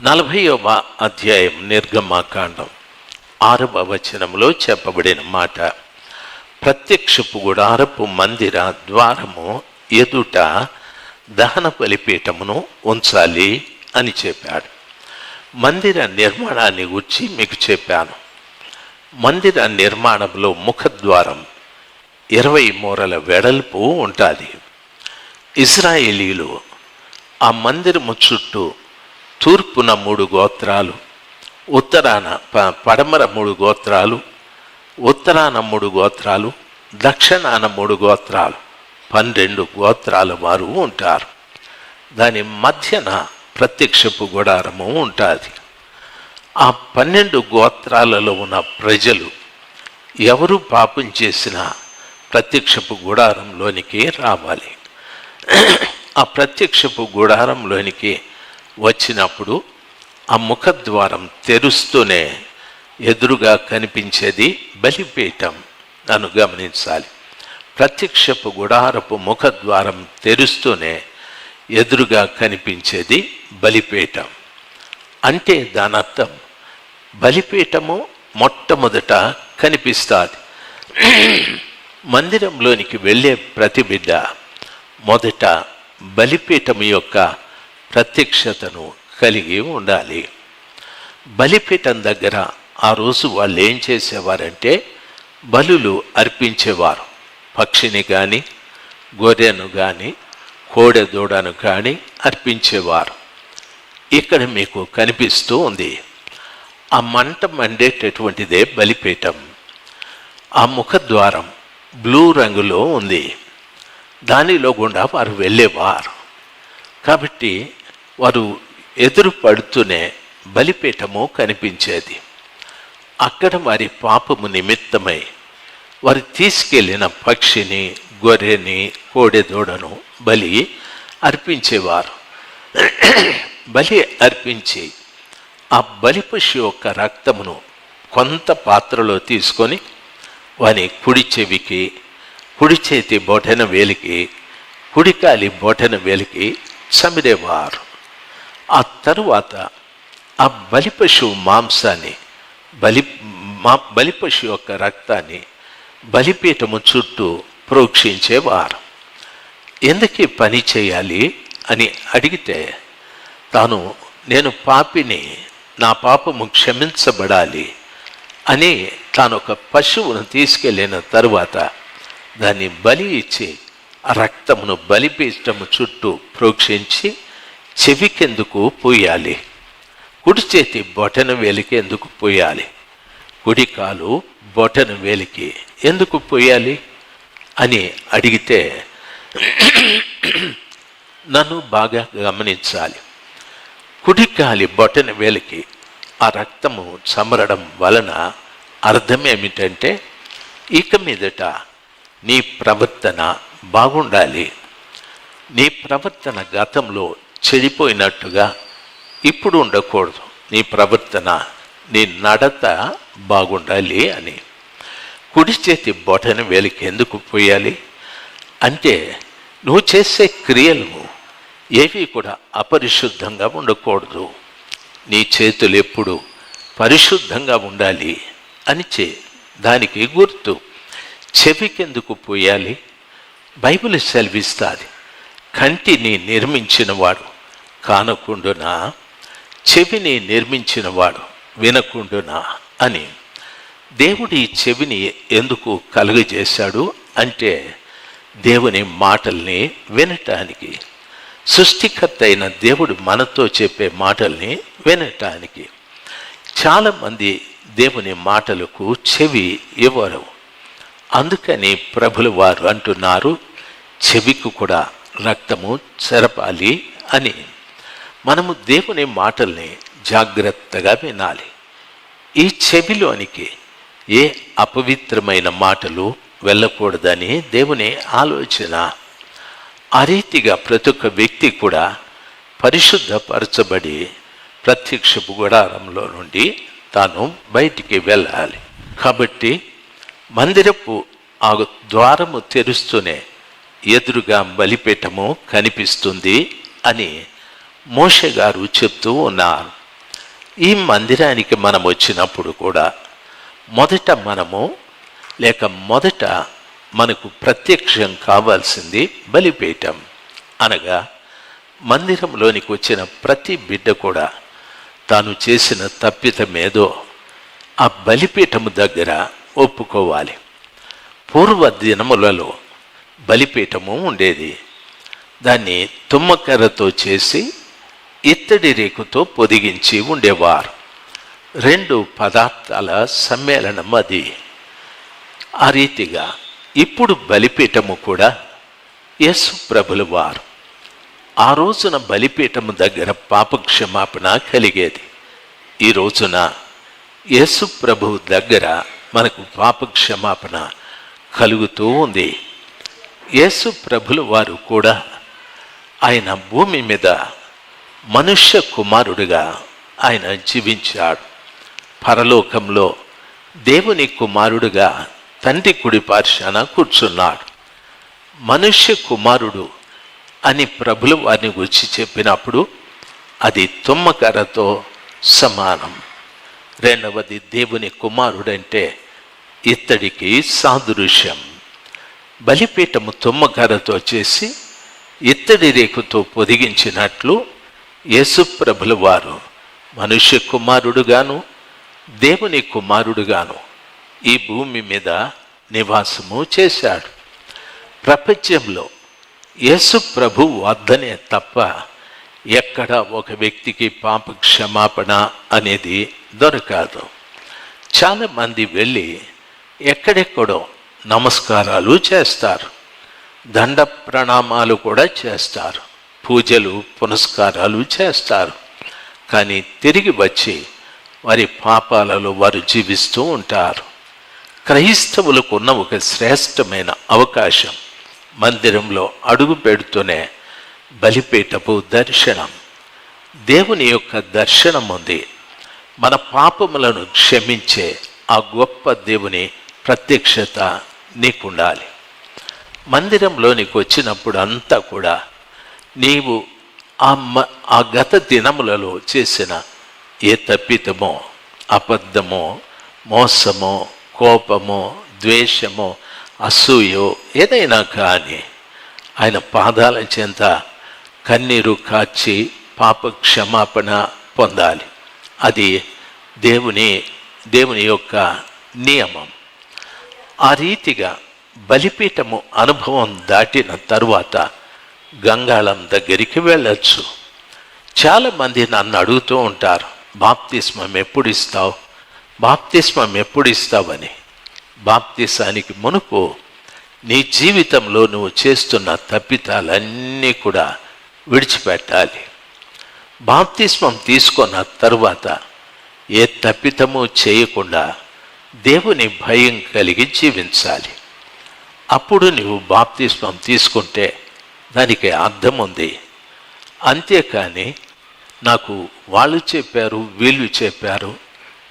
నలభైవ అధ్యాయం నిర్గమాకాండం ఆరవ వచనంలో చెప్పబడిన మాట ప్రత్యక్షపు గుడారపు మందిర ద్వారము ఎదుట దహన బలిపీఠమును ఉంచాలి అని చెప్పాడు. మందిర నిర్మాణాన్ని గురించి మీకు చెప్పాను. మందిర నిర్మాణంలో ముఖద్వారం ఇరవై మూరల వెడల్పు ఉంటుంది. ఇజ్రాయేలీలు ఆ మందిరము చుట్టూ తూర్పున మూడు గోత్రాలు ఉత్తరాన పడమర మూడు గోత్రాలు ఉత్తరాన మూడు గోత్రాలు దక్షిణాన మూడు గోత్రాలు. పన్నెండు గోత్రాల వారు ఉంటారు. దాని మధ్యన ప్రత్యక్షపు గుడారము ఉంటుంది. ఆ పన్నెండు గోత్రాలలో ఉన్న ప్రజలు ఎవరు పాపం చేసినా ప్రత్యక్షపు గుడారంలోనికి రావాలి. ఆ ప్రత్యక్షపు గుడారంలోనికి వచ్చినప్పుడు ఆ ముఖద్వారం తెరుస్తూనే ఎదురుగా కనిపించేది బలిపీఠం. నన్ను గమనించాలి. ప్రత్యక్షపు గుడారపు ముఖద్వారం తెరుస్తూనే ఎదురుగా కనిపించేది బలిపీఠం. అంటే దాని అర్థం బలిపీఠము మొట్టమొదట కనిపిస్తుంది. మందిరంలోనికి వెళ్ళే ప్రతి బిడ్డ మొదట బలిపీఠము యొక్క ప్రత్యక్షతను కలిగి ఉండాలి. బలిపీఠం దగ్గర ఆ రోజు వాళ్ళు ఏం చేసేవారంటే బలులు అర్పించేవారు. పక్షిని కానీ గొర్రెను కానీ కోడె దూడను కానీ అర్పించేవారు. ఇక్కడ మీకు కనిపిస్తూ ఉంది. ఆ మంట మండేటటువంటిదే బలిపీఠం. ఆ ముఖద్వారం బ్లూ రంగులో ఉంది. దానిలో గుండా వారు వెళ్ళేవారు. కాబట్టి వారు ఎదురు పడుతూనే బలిపీఠము కనిపించేది. అక్కడ వారి పాపము నిమిత్తమై వారు తీసుకెళ్ళిన పక్షిని గొర్రెని కోడెదూడను బలి అర్పించేవారు. బలి అర్పించి ఆ బలి పశు యొక్క రక్తమును కొంత పాత్రలో తీసుకొని వాని కుడి చెవికి కుడి చేతి బొటన వేలికి కుడికాలి బొటన వేలికి చమిరేవారు. ఆ తరువాత ఆ బలిపశువు మాంసాన్ని బలి మా బలిపశు యొక్క రక్తాన్ని బలిపీఠము చుట్టూ ప్రోక్షించేవారు. ఎందుకు పని చేయాలి అని అడిగితే తాను నేను పాపిని నా పాపము క్షమించబడాలి అని తాను ఒక పశువును తీసుకెళ్ళిన తరువాత దాన్ని బలి ఇచ్చి ఆ రక్తమును బలిపీఠము చుట్టూ ప్రోక్షించి చెవికెందుకు పోయాలి? కుడి చేతి బొటన వేలికి ఎందుకు పోయాలి? కుడి కాలు బొటన వేలికి ఎందుకు పోయాలి? అని అడిగితే నన్ను బాగా గమనించాలి. కుడికాలి బొటన వేలికి ఆ రక్తము చమరడం వలన అర్థం ఏమిటంటే ఇక మీదట నీ ప్రవర్తన బాగుండాలి. నీ ప్రవర్తన గతంలో చెడిపోయినట్టుగా ఇప్పుడు ఉండకూడదు. నీ ప్రవర్తన నీ నడత బాగుండాలి అని. కుడి చేతి బొటని వేలికి ఎందుకు పోయాలి? అంటే నువ్వు చేసే క్రియలు ఏవి కూడా అపరిశుద్ధంగా ఉండకూడదు. నీ చేతులు ఎప్పుడు పరిశుద్ధంగా ఉండాలి అని చే దానికి గుర్తు. చెవికెందుకు పోయాలి? బైబిల్ సెలవిస్తుంది. కంటిని నిర్మించినవాడు కానకుండునా? చెవిని నిర్మించినవాడు వినకుండునా? అని దేవుడు ఈ చెవిని ఎందుకు కలుగజేశాడు అంటే దేవుని మాటల్ని వినటానికి. సృష్టికర్త అయిన దేవుడు మనతో చెప్పే మాటల్ని వినటానికి. చాలామంది దేవుని మాటలకు చెవి ఇవ్వరు. అందుకని ప్రభులు వారు అంటున్నారు చెవికి కూడా రక్తము చెరపాలి అని. మనము దేవుని మాటల్ని జాగ్రత్తగా వినాలి. ఈ చెవిలోనికి ఏ అపవిత్రమైన మాటలు వెళ్ళకూడదని దేవుని ఆలోచన. ఆ రీతిగా ప్రతి ఒక్క వ్యక్తి కూడా పరిశుద్ధపరచబడి ప్రత్యక్షపు గుడారంలో నుండి తాను బయటికి వెళ్ళాలి. కాబట్టి మందిరపు ఆ ద్వారము తెరుస్తూనే ఎదురుగా బలిపీఠము కనిపిస్తుంది అని మోషే గారు చెప్తూ ఉన్నారు. ఈ మందిరానికి మనం వచ్చినప్పుడు కూడా మొదట మనము లేక మొదట మనకు ప్రత్యక్షం కావాల్సింది బలిపీఠం. అనగా మందిరంలోనికి వచ్చిన ప్రతి బిడ్డ కూడా తాను చేసిన తప్పితమేదో ఆ బలిపీఠము దగ్గర ఒప్పుకోవాలి. పూర్వ దినములలో బలిపీఠము ఉండేది. దాన్ని తుమ్మకర్రతో చేసి ఇత్తడి రేకుతో పొదిగించి ఉండేవారు. రెండు పదార్థాల సమ్మేళనం అది. ఆ రీతిగా ఇప్పుడు బలిపీఠము కూడా యేసు ప్రభులు వారు. ఆ రోజున బలిపీఠము దగ్గర పాపక్షమాపణ కలిగేది. ఈ రోజున యేసు ప్రభు దగ్గర మనకు పాపక్షమాపణ కలుగుతూ ఉంది. యేసు ప్రభులు వారు కూడా ఆయన భూమి మీద మనుష్య కుమారుడిగా ఆయన జీవించాడు. పరలోకంలో దేవుని కుమారుడుగా తండ్రి కుడి కూర్చున్నాడు. మనుష్య కుమారుడు అని ప్రభులు వారిని గురించి చెప్పినప్పుడు అది తుమ్మకర్రతో సమానం. రెండవది దేవుని కుమారుడంటే ఇత్తడికి సాదృశ్యం. బలిపీఠము తుమ్మకర్రతో చేసి ఇత్తడి రేకుతో పొదిగించినట్లు యేసుప్రభుల వారు మనుష్య కుమారుడుగాను దేవుని కుమారుడుగాను ఈ భూమి మీద నివాసము చేశాడు. ప్రపంచంలో యేసు ప్రభు వద్దనే తప్ప ఎక్కడ ఒక వ్యక్తికి పాప క్షమాపణ అనేది దొరకదు. చాలామంది వెళ్ళి ఎక్కడెక్కడో నమస్కారాలు చేస్తారు. దండ ప్రణామాలు కూడా చేస్తారు. పూజలు పునస్కారాలు చేస్తారు. కానీ తిరిగి వచ్చి వారి పాపాలలో వారు జీవిస్తూ ఉంటారు. క్రైస్తవులకు ఉన్న ఒక శ్రేష్టమైన అవకాశం మందిరంలో అడుగు పెడుతూనే బలిపీఠపు దర్శనం. దేవుని యొక్క దర్శనం ఉంది. మన పాపములను క్షమించే ఆ గొప్ప దేవుని ప్రత్యక్షత నీకుండాలి. మందిరంలోనికి వచ్చినప్పుడు అంతా కూడా నీవు ఆ మ ఆ గత దినములలో చేసిన ఏ తప్పితమో అబద్ధమో మోసమో కోపమో ద్వేషమో అసూయో ఏదైనా కానీ ఆయన పాదాల చెంత కన్నీరు కాచి పాప క్షమాపణ పొందాలి. అది దేవుని దేవుని యొక్క నియమం. ఆ రీతిగా బలిపీఠము అనుభవం దాటిన తరువాత గంగాళం దగ్గరికి వెళ్ళచ్చు. చాలామంది నన్ను అడుగుతూ ఉంటారు బాప్తిస్మం ఎప్పుడు ఇస్తావు? బాప్తిస్మం ఎప్పుడు ఇస్తావని? బాప్తిసానికి మునుపు నీ జీవితంలో నువ్వు చేస్తున్న తప్పితాలన్నీ కూడా విడిచిపెట్టాలి. బాప్తిస్మం తీసుకున్న తరువాత ఏ తప్పితము చేయకుండా దేవుని భయం కలిగి జీవించాలి. అప్పుడు నువ్వు బాప్తిస్మం తీసుకుంటే దానికి అర్థం ఉంది. అంతేకాని నాకు వాళ్ళు చెప్పారు వీళ్ళు చెప్పారు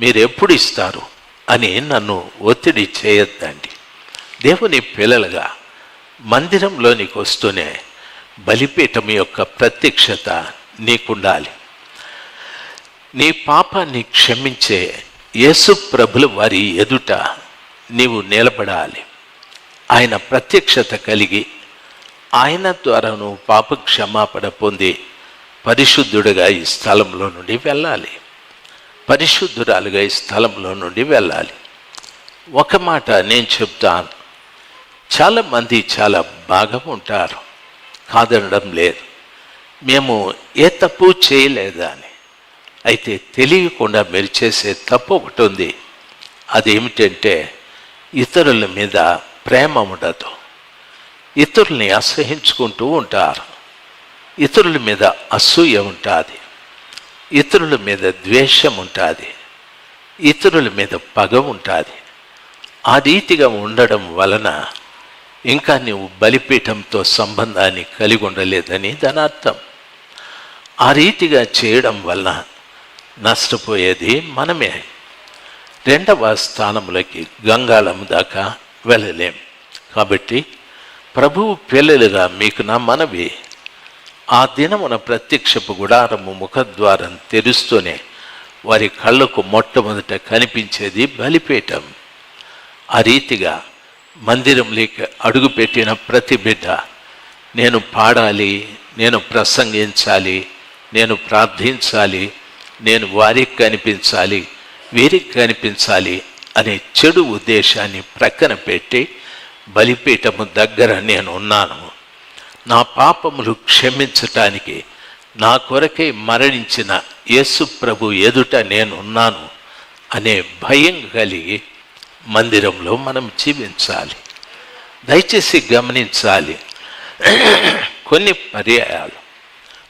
మీరు ఎప్పుడు ఇస్తారు అని నన్ను ఒత్తిడి చేయొద్దండి. దేవుని పిల్లలుగా మందిరంలోనికి వస్తూనే బలిపీఠం యొక్క ప్రత్యక్షత నీకుండాలి. నీ పాపాన్ని క్షమించే యేసు ప్రభుల వారి ఎదుట నీవు నిలబడాలి. ఆయన ప్రత్యక్షత కలిగి ఆయన ద్వారా నువ్వు పాప క్షమాపణ పొంది పరిశుద్ధుడిగా ఈ స్థలంలో నుండి వెళ్ళాలి. పరిశుద్ధురాలుగా ఈ స్థలంలో నుండి వెళ్ళాలి. ఒక మాట నేను చెప్తాను. చాలామంది చాలా బాగా ఉంటారు. కాదనడం లేదు. మేము ఏ తప్పు చేయలేదా అని అయితే తెలియకుండా మీరు చేసే తప్పు ఒకటి ఉంది. అదేమిటంటే ఇతరుల మీద ప్రేమ ఉండదు. ఇతరుల్ని అసహించుకుంటూ ఉంటారు. ఇతరుల మీద అసూయ ఉంటుంది. ఇతరుల మీద ద్వేషం ఉంటుంది. ఇతరుల మీద పగ ఉంటుంది. ఆ రీతిగా ఉండడం వలన ఇంకా నీవు బలిపీఠంతో సంబంధాన్ని కలిగి ఉండలేదని దాని అర్థం. ఆ రీతిగా చేయడం వలన నష్టపోయేది మనమే. రెండవ స్థానములకి గంగాళం దాకా వెళ్ళలేం. కాబట్టి ప్రభువు పిల్లలుగా మీకు నా మనవి. ఆ దినమున ప్రత్యక్షపు గుడారము ముఖద్వారం తెరుస్తూనే వారి కళ్ళకు మొట్టమొదట కనిపించేది బలిపీఠం. ఆ రీతిగా మందిరంలోకి అడుగుపెట్టిన ప్రతి బిడ్డ నేను పాడాలి నేను ప్రసంగించాలి నేను ప్రార్థించాలి నేను వారికి కనిపించాలి వీరికి కనిపించాలి అనే చెడు ఉద్దేశాన్ని ప్రక్కన పెట్టి బలిపీఠము దగ్గర నేను ఉన్నాను. నా పాపములు క్షమించటానికి నా కొరకై మరణించిన యేసు ప్రభు ఎదుట నేనున్నాను అనే భయం కలిగి మందిరంలో మనం జీవించాలి. దయచేసి గమనించాలి. కొన్ని పర్యాయాలు.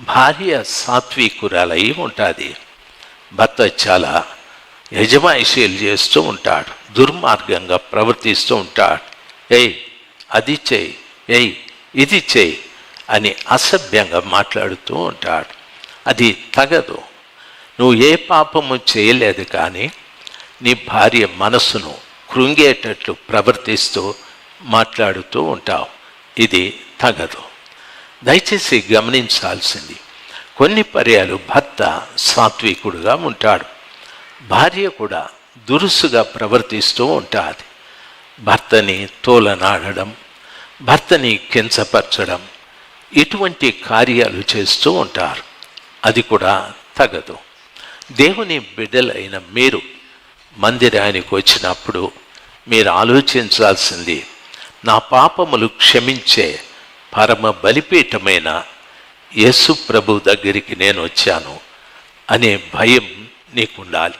భార్య సాత్వికురాలై ఉంటుంది. భర్త చాలా యజమాయిషీలు చేస్తూ ఉంటాడు దుర్మార్గంగా ప్రవర్తిస్తూ ఉంటాడు. ఏయ్ అది చేయి ఏయ్ ఇది చేయి అని అసభ్యంగా మాట్లాడుతూ ఉంటాడు. అది తగదు. నువ్వు ఏ పాపము చేయలేదు కానీ నీ భార్య మనసును కృంగేటట్లు ప్రవర్తిస్తూ మాట్లాడుతూ ఉంటావు. ఇది తగదు. దయచేసి గమనించాల్సింది కొన్ని పర్యాలు భర్త భర్త సాత్వికుడుగా ఉంటాడు. భార్య కూడా దురుసుగా ప్రవర్తిస్తూ ఉంటుంది. భర్తని తోలనాడడం భర్తని కించపరచడం ఇటువంటి కార్యాలు చేస్తూ ఉంటారు. అది కూడా తగదు. దేవుని బిడ్డలైన మీరు మందిరానికి వచ్చినప్పుడు మీరు ఆలోచించాల్సింది నా పాపములు క్షమించే పరమ బలిపీఠమైన యేసు ప్రభు దగ్గరికి నేను వచ్చాను. అనే భయం నీకుండాలి.